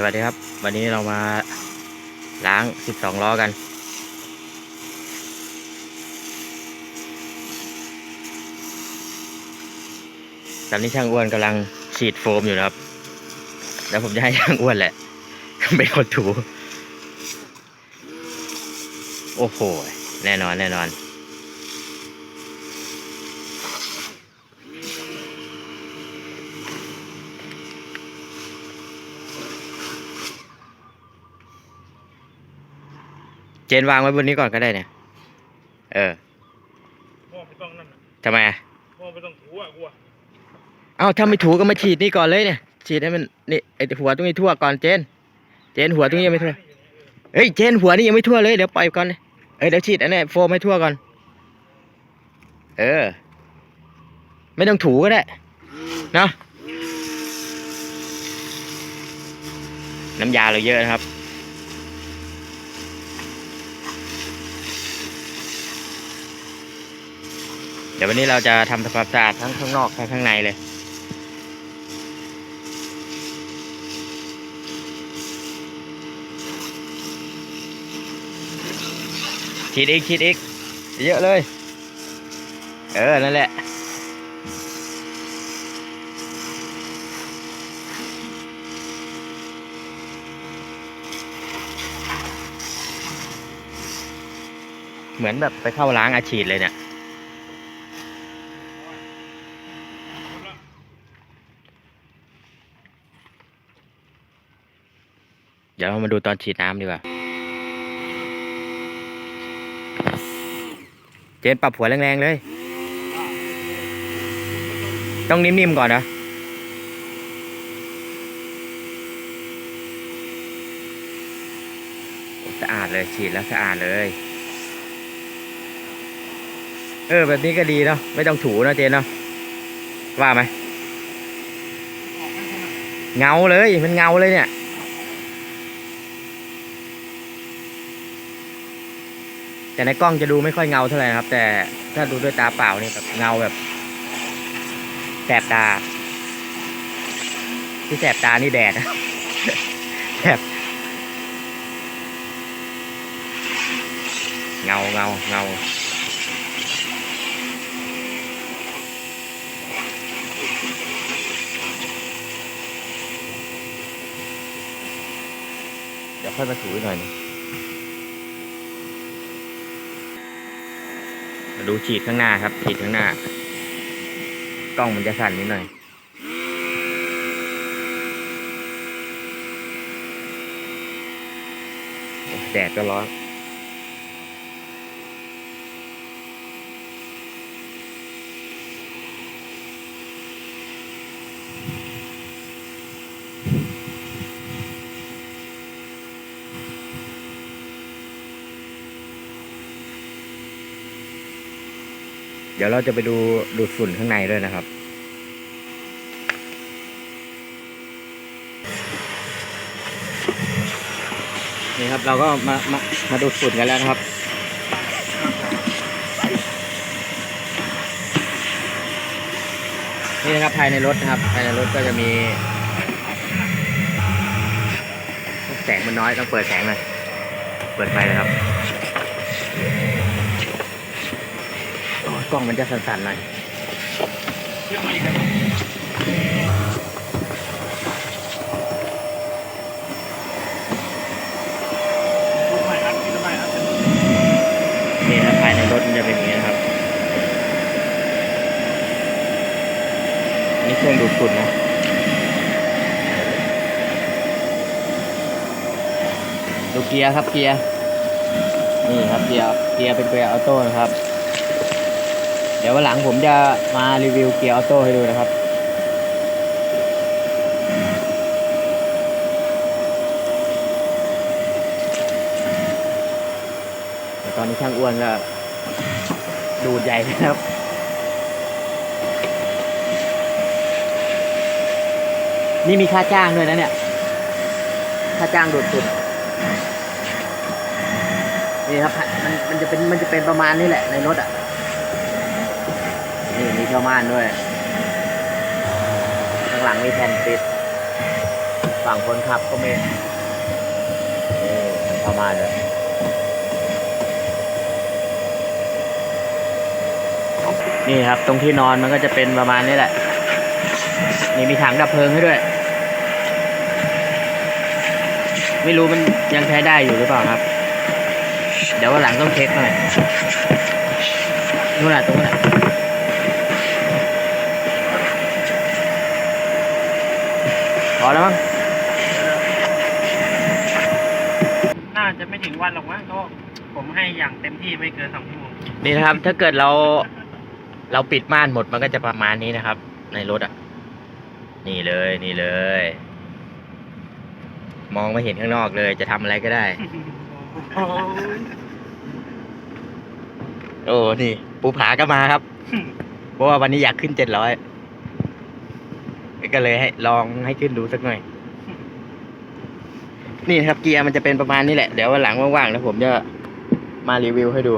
สวัสดีครับ วันนี้เรามาล้าง 12 ล้อกัน ตอนนี้ช่างอ้วนกำลังฉีดโฟมอยู่นะครับ แล้วผมจะให้ช่างอ้วนแหละเป็นคนถู โอ้โห แน่นอนแน่นอน เจนวางไว้บนนี้ก่อนก็ได้เนี่ย เออพ่อไม่ต้องนั่นน่ะทำไมอะพ่อไม่ต้องถูอะกูอะเอ้าถ้าไม่ถูก็มาฉีดนี่ก่อนเลยเนี่ย ฉีดให้มันนี่ไอหัวตรงนี้ทั่วก่อนเจน เจนหัวตรงนี้ยังไม่ทั่ว เฮ้ยเจนหัวนี่ยังไม่ทั่วเลยเดี๋ยวปล่อยก่อนเลยเอ้ยเดี๋ยวฉีดอันนี้โฟมให้ทั่วก่อน เออ ไม่ต้องถูก็ได้เนาะน้ำยาเราเยอะนะครับ เดี๋ยววันนี้เราจะทำความสะอาดทั้งข้างนอกทั้งข้างในเลยฉีดอีกฉีดอีกเยอะเลย เออ นั่นแหละเหมือนแบบไปเข้าล้างอาฉีดเลยเนี่ย เดี๋ยวเรามาดูตอนฉีดน้ำดีกว่า เจนปรับหัวแรงๆเลย ต้องนิ่มๆก่อนนะสะอาดเลยฉีดแล้วสะอาดเลย เออ แบบนี้ก็ดีเนาะไม่ต้องถูเนะเจนเนาะว่าไหมเงาเลยมันเงาเลยเนี่ย แต่ในกล้องจะดูไม่ค่อยเงาเท่าไหร่ครับ แต่ถ้าดูด้วยตาเปล่านี่แบบเงาแบบแสบตา ที่แสบตานี่แดดแสบเงาเงาเงาเดี๋ยวค่อยมาถูอีกหน่อยนึง มา ดูฉีดข้างหน้าครับ ฉีดข้างหน้า กล้องมันจะสั่นนิดหน่อยแดดก็ร้อน เดี๋ยวเราจะไปดูดูดฝุ่นข้างในด้วยนะครับ นี่ครับเราก็มามามาดูดฝุ่นกันแล้วนะครับนี่นะครับภายในรถนะครับภายในรถก็จะมีแสงมันน้อยต้องเปิดแสงหน่อยเปิดไฟเลยครับ กล้องมันจะสั่นๆหน่อยเรื่องมาอีกครับพูดใหม่ครับพูดใหม่ครับนี่นะภายในรถมันจะเป็นอย่างนี้นะครับ อันนี่เครื่องดูดฝุ่นนะดูเกียร์ครับเกียร์ นี่ครับเกียร์ เกียร์เป็นเกียร์ออโต้นะครับ เดี๋ยววันหลังผมจะมารีวิวเกียร์ออโต้ให้ดูนะครับ ตอนนี้ช่างอ้วนก็ดูดใหญ่นะครับนี่มีค่าจ้างด้วยนะเนี่ย ค่าจ้างดูดฝุ่นนี่ครับ มันมันจะเป็นมันจะเป็นประมาณนี้แหละในรถอะ นี่มีช่อม่านด้วย ข้างหลังมีแผ่นปิด ฝั่งคนขับก็มีนี่ประมาณนี้นี่ครับ ตรงที่นอนมันก็จะเป็นประมาณนี้แหละ นี่มีถังดับเพลิงให้ด้วย ไม่รู้มันยังใช้ได้อยู่หรือเปล่าครับ เดี๋ยววันหลังต้องเช็คหน่อยนู่นแหละตรงนู้นแหละ พอแล้วมั้งน่าจะไม่ถึงวันหรอกมั้งก็ผมให้อย่างเต็มที่ไม่เกินสองชั่วโมงนี่นะครับ ถ้าเกิดเราเราปิดม่านหมดมันก็จะประมาณนี้นะครับ ในรถอะ นี่เลยนี่เลย มองไม่เห็นข้างนอกเลยจะทำอะไรก็ได้ โอ้นี่ปูผาก็มาครับ เพราะว่าวันนี้อยากขึ้นเจ็ดร้อย ก็เลยให้ลองให้ขึ้นดูสักหน่อย นี่ครับเกียร์มันจะเป็นประมาณนี้แหละ เดี๋ยววันหลังว่างๆแล้วผมจะมารีวิวให้ดู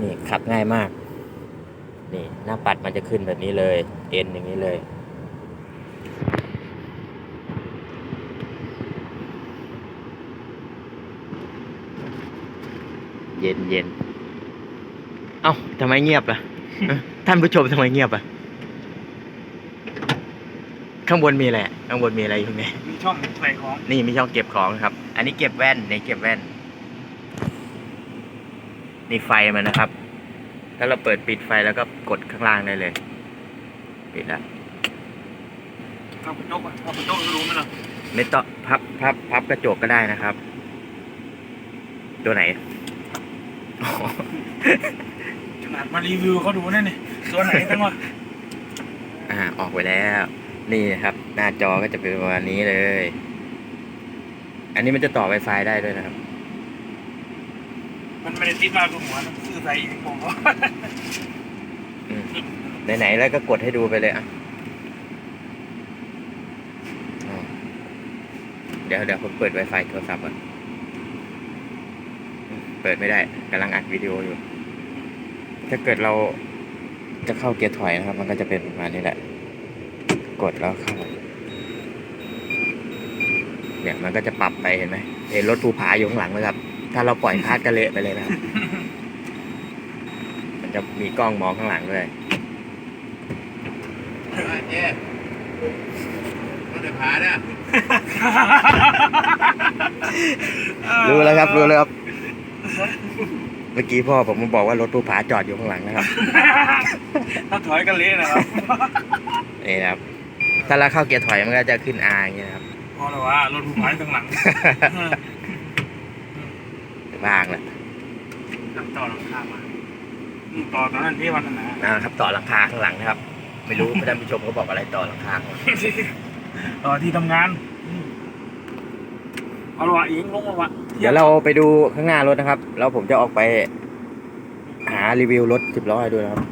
นี่ขับง่ายมาก นี่หน้าปัดมันจะขึ้นแบบนี้เลย เอ็นอย่างนี้เลยเย็นเย็น เอ้า ทำไมเงียบล่ะ ท่านผู้ชมทำไมเงียบอะ ข้างบนมีอะไรอะข้างบนมีอะไรอยู่ไงมีช่องใส่ของนี่มีช่องเก็บของครับ อันนี้เก็บแว่นนี่เก็บแว่น นี่ไฟมันนะครับ ถ้าเราเปิดปิดไฟแล้วก็กดข้างล่างได้เลย ปิดแล้วเข้ากระจกอะเข้ากระจกรู้ไหมล่ะไม่ต้องพับพับพับกระจกก็ได้นะครับ ตัวไหนอ๋อ ขนาดมารีวิวเขาดูนั่นนี่ตัวไหนตั้งวะอ่าออกไปแล้ว นี่นะครับ หน้าจอก็จะเป็นประมาณนี้เลย อันนี้มันจะต่อ Wi-Fi ได้ด้วยนะครับ มันไม่ได้ติดมากับหัวนะซื้อใส่เองผมว่าอืมไหนๆแล้วก็กดให้ดูไปเลยอะอ๋อเดี๋ยวเดี๋ยวผมเปิด Wi-Fi โทรศัพท์ก่อนอืมเปิดไม่ได้กำลังอัดวิดีโออยู่ ถ้าเกิดเราจะเข้าเกียร์ถอยนะครับ มันก็จะเป็นประมาณนี้แหละ กดแล้วเข้าเนี่ยมันก็จะปรับไปเห็นไหมเห็นรถภูผาอยู่ข้างหลังไหมครับ ถ้าเราปล่อยพาดกระเละไปเลยนะครับ มันจะมีกล้องมองข้างหลังด้วยเจ๊รถเดือดผาเนี่ยรู้แล้วครับ รู้แล้วครับ เมื่อกี้พ่อผมมาบอกว่ารถผู้ผาจอดอยู่ข้างหลังนะครับ ถ้าถอยกันเละนะครับ นี่นะครับ ถ้าเราเข้าเกียร์ถอยมันก็จะขึ้น R อย่างเงี้ยนะครับพอแล้วว่ารถผู้ผายตั้งหลังบ้างแหละนำต่อหลังคามาอืมต่อตอนนั้นที่วันนั้นนะนะครับต่อหลังคาข้างหลังนะครับ ไม่รู้ท่านผู้ชมเขาบอกอะไรต่อหลังคาข้างหลังต่อที่ทำงานอืมเอาละวะเองลงละวะ เดี๋ยวเราไปดูข้างหน้ารถนะครับ แล้วผมจะออกไป หารีวิวรถสิบล้อให้ด้วยนะครับ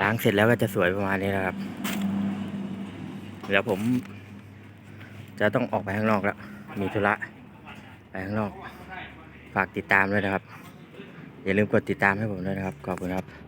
ล้างเสร็จแล้วก็จะสวยประมาณนี้นะครับ เดี๋ยวผม จะต้องออกไปข้างนอกแล้ว มีธุระไปข้างนอก ฝากติดตามด้วยนะครับ อย่าลืมกดติดตามให้ผมด้วยนะครับ ขอบคุณครับ